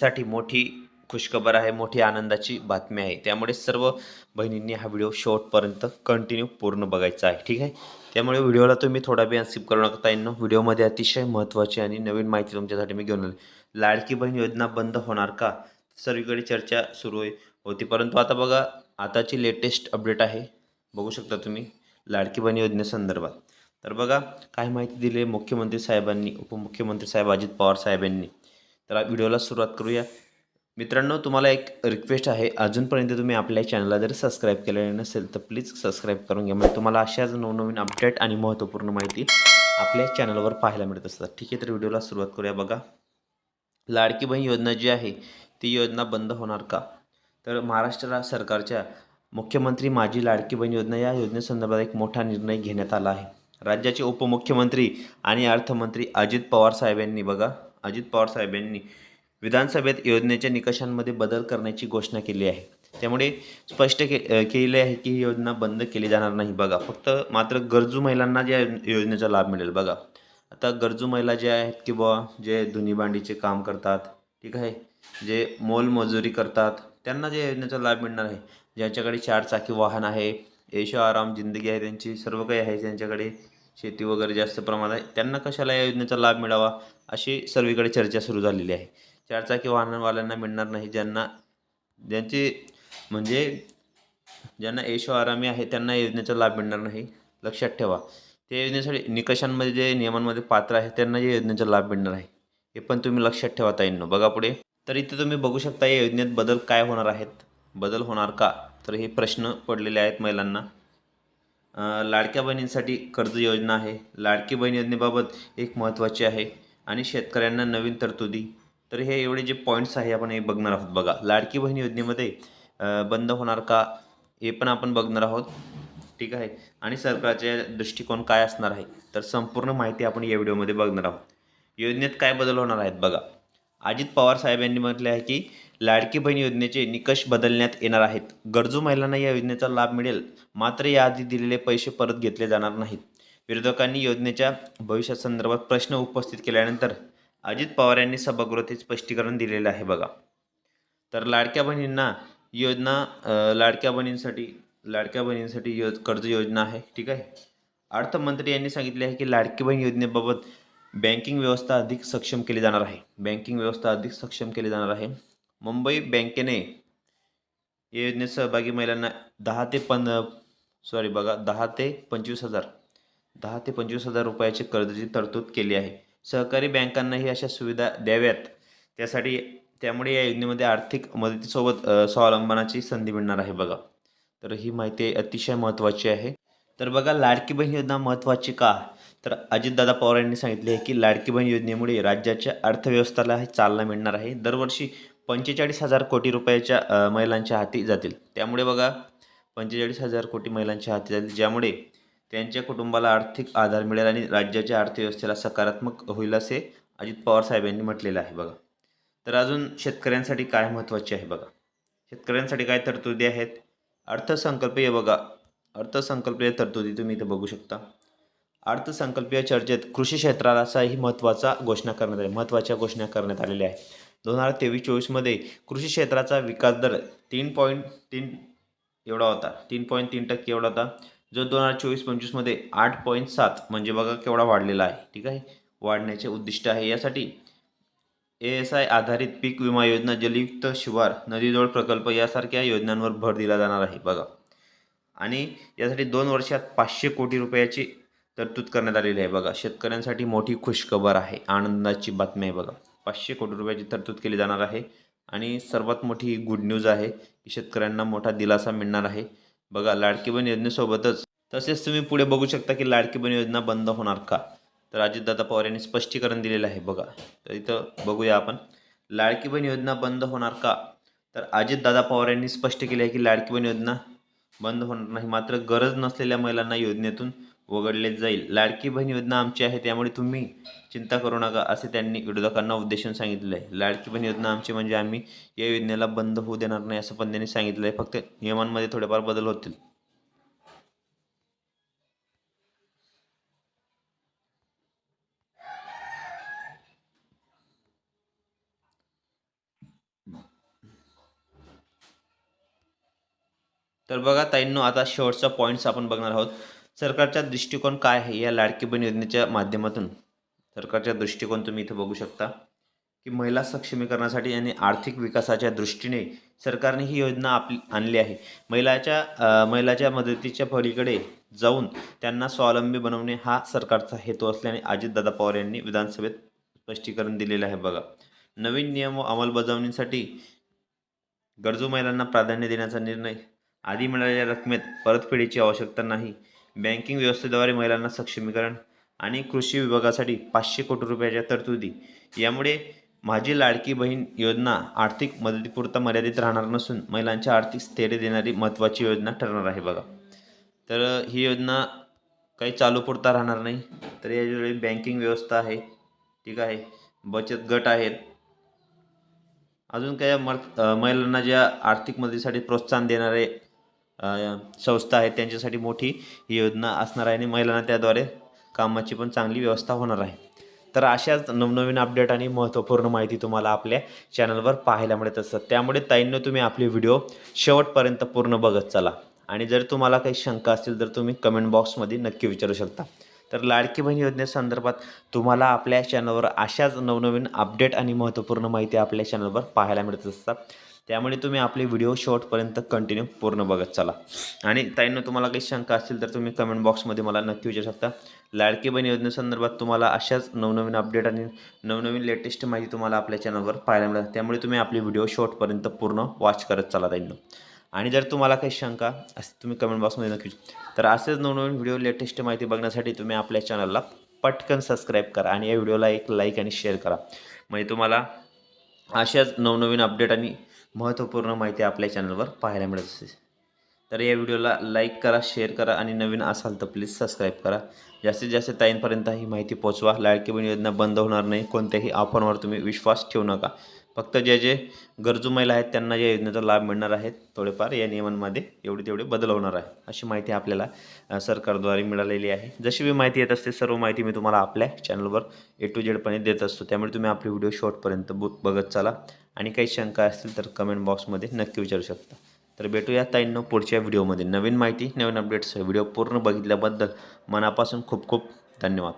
साठी मोठी खुशखबर आहे मोठी आनंदाची बातमी आहे. त्यामुळे सर्व बहिणींनी हा व्हिडिओ शेवटपर्यंत कंटिन्यू पूर्ण बघायचा आहे. ठीक आहे? त्यामुळे व्हिडिओला तुम्ही थोडा वेळ स्किप करू नका ताईंनो. व्हिडिओमध्ये अतिशय महत्त्वाची आणि नवीन माहिती तुमच्यासाठी मी घेऊन आली लाडकी बहीण योजना बंद होणार का? सर्वीकडे चर्चा सुरू होती. परंतु आता बघा आताची लेटेस्ट अपडेट आहे. बघू शकता तुम्ही लाडकी बहीण योजनेसंदर्भात तर बघा काय माहिती दिली आहे मुख्यमंत्री साहेबांनी उपमुख्यमंत्री साहेब अजित पवार साहेबांनी. तर व्हिडिओला सुरुवात करूया. मित्रांनो तुम्हाला एक रिक्वेस्ट आहे. अजूनपर्यंत तुम्ही आपल्या चॅनलला जर सबस्क्राईब केलेलं नसेल तर प्लीज सबस्क्राईब करून घ्या. म्हणजे तुम्हाला अशाच नवनवीन अपडेट आणि महत्त्वपूर्ण माहिती आपल्या चॅनलवर पाहायला मिळत असतात. ठीक आहे तर व्हिडिओला सुरुवात करूया. बघा. लाडकी बहीण योजना जी आहे ती योजना बंद होणार का? तर महाराष्ट्र सरकारच्या मुख्यमंत्री माझी लाडकी बहीण योजना या योजनेसंदर्भात एक मोठा निर्णय घेण्यात आला आहे. राज्याचे उपमुख्यमंत्री आणि अर्थमंत्री अजित पवार साहेब यांनी बघा. अजित पवार साहेब यांनी विधानसभेत योजनेच्या निकषांमध्ये बदल करण्याची घोषणा केली आहे. त्यामुळे स्पष्ट के केले आहे की ही योजना बंद केली जाणार नाही. बघा फक्त मात्र गरजू महिलांना ज्या योजनेचा लाभ मिळेल. बघा आता गरजू महिला ज्या आहेत की बुवा जे धुनीभांडीचे काम करतात ठीक आहे जे मोलमजुरी करतात त्यांना ज्या योजनेचा लाभ मिळणार आहे ज्यांच्याकडे चार चाकी वाहन आहे ऐशो आराम जिंदगी आहे त्यांची सर्व काही आहे ज्यांच्याकडे शेती वगैरे जास्त प्रमाणात आहे. त्यांना कशाला या योजनेचा लाभ मिळावा? अशी सर्वीकडे चर्चा सुरू झालेली आहे. चारचाकी वाहनवाल्यांना मिळणार नाही. ज्यांना ज्यांची म्हणजे ज्यांना ऐशो आरामी आहे त्यांना योजनेचा लाभ मिळणार नाही. लक्षात ठेवा. त्या योजनेसाठी निकषांमध्ये जे नियमांमध्ये पात्र आहे त्यांना या योजनेचा लाभ मिळणार आहे. हे पण तुम्ही लक्षात ठेवा ताईंनो. बघा पुढे. तर इथे तुम्ही बघू शकता या योजनेत बदल काय होणार आहेत? बदल होणार का? तर हे प्रश्न पडलेले आहेत महिलांना. लाडक्या बहिणींसाठी कर्ज योजना आहे. लाडकी बहीण योजनेबाबत एक महत्त्वाची आहे. आणि शेतकऱ्यांना नवीन तरतुदी. तर हे एवढे जे पॉईंट्स आहे आपण हे बघणार आहोत बघा. लाडकी बहीण योजनेमध्ये बंद होणार का हे पण आपण बघणार आहोत. ठीक आहे? आणि सरकारचे दृष्टिकोन काय असणार आहे तर संपूर्ण माहिती आपण या व्हिडिओमध्ये बघणार आहोत. योजनेत काय बदल होणार आहेत बघा. अजित पवार साहेब यांनी म्हटले आहे की लाडकी बहीण योजनेचे निकष बदलण्यात येणार आहेत. गरजू महिलांना या योजनेचा लाभ मिळेल. मात्र याआधी दिलेले पैसे परत घेतले जाणार नाहीत. विरोधकांनी योजनेच्या भविष्यासंदर्भात प्रश्न उपस्थित केल्यानंतर अजित पवार यांनी सभागृहात स्पष्टीकरण दिलेलं आहे बघा. तर लाडक्या बहिणींना योजना लाडक्या बहिणींसाठी लाडक्या बहिणींसाठी यो कर्ज योजना आहे ठीक आहे? अर्थमंत्री यांनी सांगितले आहे की लाडकी बहीण योजनेबाबत बँकिंग व्यवस्था अधिक सक्षम केली जाणार आहे. बँकिंग व्यवस्था अधिक सक्षम केली जाणार आहे. मुंबई बँकेने या योजनेत सहभागी महिलांना दहा ते पं सॉरी बघा दहा ते पंचवीस हजार दहा ते पंचवीस हजार रुपयाचे कर्जाची तरतूद केली आहे. सहकारी बँकांनाही अशा सुविधा द्याव्यात. त्यासाठी त्यामुळे या योजनेमध्ये आर्थिक मदतीसोबत स्वावलंबनाची संधी मिळणार आहे बघा. तर ही माहिती अतिशय महत्त्वाची आहे. तर बघा लाडकी बहीण योजना महत्त्वाची का? तर अजितदादा पवार यांनी सांगितले आहे की लाडकी बहीण योजनेमुळे राज्याच्या अर्थव्यवस्थेला हे चालना मिळणार आहे. दरवर्षी पंचेचाळीस हजार कोटी रुपयाच्या महिलांच्या हाती जातील. त्यामुळे बघा पंचेचाळीस हजार कोटी महिलांच्या हाती जातील ज्यामुळे त्यांच्या कुटुंबाला आर्थिक आधार मिळेल आणि राज्याच्या अर्थव्यवस्थेला सकारात्मक होईल असे अजित पवार साहेब यांनी म्हटलेलं आहे बघा. तर अजून शेतकऱ्यांसाठी काय महत्त्वाचे आहे बघा? शेतकऱ्यांसाठी काय तरतुदी आहेत? अर्थसंकल्पीय बघा. अर्थसंकल्पीय तरतुदी तुम्ही इथे बघू शकता. अर्थसंकल्पीय चर्चेत कृषी क्षेत्रालाही महत्त्वाचा घोषणा करण्यात आली महत्त्वाच्या घोषणा करण्यात आलेल्या आहेत. दोन हजार तेवीस चोवीसमध्ये कृषी क्षेत्राचा विकास दर तीन पॉईंट तीन एवढा होता. तीन पॉईंट तीन टक्के एवढा होता. जो दोन हजार चोवीस पंचवीसमध्ये आठ पॉईंट सात म्हणजे बघा केवढा वाढलेला आहे. ठीक आहे? वाढण्याचे उद्दिष्ट आहे. यासाठी ए एस आय आधारित पीक विमा योजना जलयुक्त शिवार नदीजोड प्रकल्प यासारख्या योजनांवर भर दिला जाणार आहे. बघा. आणि यासाठी दोन वर्षात पाचशे कोटी रुपयाची तरतूद करण्यात आलेली आहे. बघा. शेतकऱ्यांसाठी मोठी खुशखबर आहे. आनंदाची बातमी आहे. बघा. पाचशे कोटी रुपयाची तरतूद केली जाणार आहे. आणि सर्वात मोठी गुड न्यूज आहे की शेतकऱ्यांना मोठा दिलासा मिळणार आहे. बघा लाडकी बहीण योजनेसोबतच तसेच तुम्ही पुढे बघू शकता की लाडकी बहीण योजना बंद होणार का? तर अजितदादा पवार यांनी स्पष्टीकरण दिलेलं आहे बघा. तर इथं बघूया आपण. लाडकी बहीण योजना बंद होणार का? तर अजितदादा पवार यांनी स्पष्ट केले आहे की लाडकी बहीण योजना बंद होणार नाही. मात्र गरज नसलेल्या महिलांना योजनेतून वगळले जाईल. लाडकी बहीण योजना आमची आहे त्यामुळे तुम्ही चिंता करू नका असे त्यांनी विरोधकांना उद्देशून सांगितले आहे लाडकी बहीण योजना आमची म्हणजे आम्ही या योजनेला बंद होऊ देणार नाही असं पण त्यांनी सांगितलं आहे फक्त नियमांमध्ये थोडेफार बदल होतील. तर बघा ताईंनो आता शेवटचा पॉईंट्स आपण बघणार आहोत. सरकारचा दृष्टिकोन काय आहे या लाडकी बहीण योजनेच्या माध्यमातून? सरकारचा दृष्टिकोन तुम्ही इथं बघू शकता की महिला सक्षमीकरणासाठी आणि आर्थिक विकासाच्या दृष्टीने सरकारने ही योजना आपली आणली आहे. महिलाच्या महिलाच्या मदतीच्या पलीकडे जाऊन त्यांना स्वावलंबी बनवणे हा सरकारचा हेतू असल्याने अजितदादा पवार यांनी विधानसभेत स्पष्टीकरण दिलेलं आहे बघा. नवीन नियम व अंमलबजावणीसाठी गरजू महिलांना प्राधान्य देण्याचा निर्णय आधी मिळालेल्या रकमेत परतफेडीची आवश्यकता नाही. बँकिंग व्यवस्थेद्वारे महिलांना सक्षमीकरण आणि कृषी विभागासाठी पाचशे कोटी रुपयाच्या तरतुदी. यामुळे माझी लाडकी बहीण योजना आर्थिक मदतीपुरता मर्यादित राहणार नसून महिलांच्या आर्थिक स्थैर्य देणारी महत्त्वाची योजना ठरणार आहे बघा. तर ही योजना काही चालू पुरता राहणार नाही. तर यावेळी बँकिंग व्यवस्था आहे. ठीक आहे. बचत गट आहेत. अजून काही मर महिलांना ज्या आर्थिक मदतीसाठी प्रोत्साहन देणारे संस्था आहेत त्यांच्यासाठी मोठी ही योजना असणार आहे आणि महिलांना त्याद्वारे कामाची पण चांगली व्यवस्था होणार आहे. तर अशाच नवनवीन अपडेट आणि महत्त्वपूर्ण माहिती तुम्हाला आपल्या चॅनलवर पाहायला मिळत असतात. त्यामुळे ताईंनो तुम्ही आपले व्हिडिओ शेवटपर्यंत पूर्ण बघत चला. आणि जर तुम्हाला काही शंका असतील तर तुम्ही कमेंट बॉक्समध्ये नक्की विचारू शकता. तर लाडकी बहीण योजनेसंदर्भात तुम्हाला आपल्या चॅनलवर अशाच नवनवीन अपडेट आणि महत्त्वपूर्ण माहिती आपल्या चॅनलवर पाहायला मिळत असतात. त्यामुळे तुम्ही आपले व्हिडिओ शॉर्टपर्यंत कंटिन्यू पूर्ण बघत चला. आणि ताईंनो तुम्हाला काही शंका असतील तर तुम्ही कमेंट बॉक्समध्ये मला नक्की विचारू शकता. लाडकी बहीण योजनेसंदर्भात तुम्हाला अशाच नवनवीन अपडेट आणि नवनवीन लेटेस्ट माहिती तुम्हाला आपल्या चॅनलवर पाहायला मिळतात. त्यामुळे तुम्ही आपली व्हिडिओ शॉर्टपर्यंत पूर्ण वॉच करत चला ताईंनो. आणि जर तुम्हाला काही शंका असतील तुम्ही कमेंट बॉक्समध्ये नक्की तर असेच नवनवीन व्हिडिओ लेटेस्ट माहिती बघण्यासाठी तुम्ही आपल्या चॅनलला पटकन सबस्क्राईब करा आणि या व्हिडिओला एक लाईक आणि शेअर करा. म्हणजे तुम्हाला अशाच नवनवीन अपडेट आणि महत्त्वपूर्ण माहिती आपल्या चॅनलवर पाहायला मिळत असते तर या व्हिडिओला लाईक करा शेअर करा आणि नवीन असाल तर प्लीज सबस्क्राईब करा. जास्तीत जास्त ताईंपर्यंत ही माहिती पोचवा लाडकी बहीण योजना बंद होणार नाही. कोणत्याही ऑफरवर तुम्ही विश्वास ठेवू नका. फक्त जे जे गरजू महिला आहेत त्यांना या योजनेचा लाभ मिळणार आहेत थोडेफार या नियमांमध्ये एवढे तेवढे बदल होणार आहे अशी माहिती आपल्याला सरकारद्वारे मिळालेली आहे. जशी मी माहिती येत असते सर्व माहिती मी तुम्हाला आपल्या चॅनलवर ए टू जेडपणे देत असतो. त्यामुळे तुम्ही आपले व्हिडिओ शॉर्टपर्यंत बु बघत चाला. आणि काही शंका असतील तर कमेंट बॉक्समध्ये नक्की विचारू शकता. तर भेटूया ताईंनो पुढच्या व्हिडिओमध्ये नवीन माहिती नवीन अपडेट्स व्हिडिओ पूर्ण बघितल्याबद्दल मनापासून खूप खूप धन्यवाद.